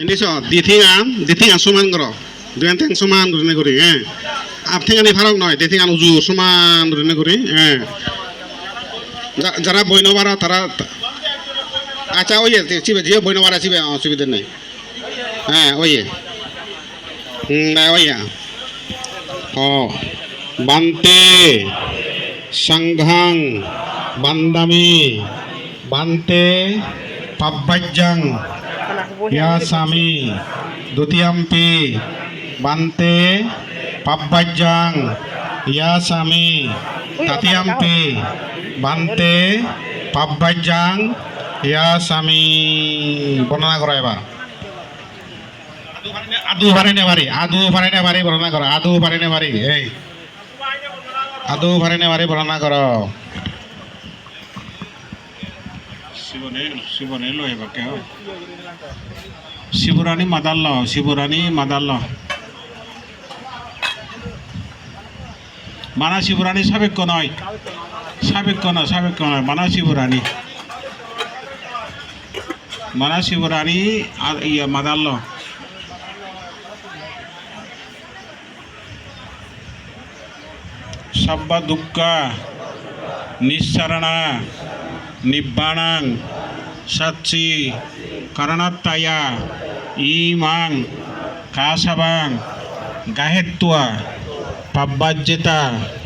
so dithingan dithingan সমান কর ঠ্যাং সমান ধরে করি হ্যাঁ আপ ঠেঙানি ফারাক নয় dithingan উজু সমান ধরে করি হ্যাঁ যারা বই নবারা তারা আচ্ছা ওই চিবে যে বই নবারা চিবে অসুবিধা নেই হ্যাঁ ওই ওই ও বান্তে সংঘং বান্দামি বান্তে পাব্বাজ্যাং ইয়া স্বামী দ্বিতীয়াম্পি বান্তে পাব্বাজ্যাং ইয়া স্বামী তৃতীয়াম্পি বান্তে পাব্বাজ্যাং ইয়া স্বামী বর্ণনা করো এবার। আদু পারে নে বাড়ি আদু পারে নে বাড়ি বর্ণনা করো। আদু পারে নে বাড়ি এই। আদু পারে নে বাড়ি বর্ণনা করো। লয় বাকে শিবরানী মাদাল্ল শিবরানী মাদাল্ল মানা শিবরানী সাবেক্য নয়। সাবেক্য নয় সাবেক্য নয়। মানা শিবরানী। মানা শিবরানী আর ইয়া মাদাল্ল সব্বা দুঃখ নিঃসরণা નિબ્બાણાંગ સચ્ચી કરણતયા ઈમાંગ કાશવાંગ ગહેત્વ પબ્બજ્જિતા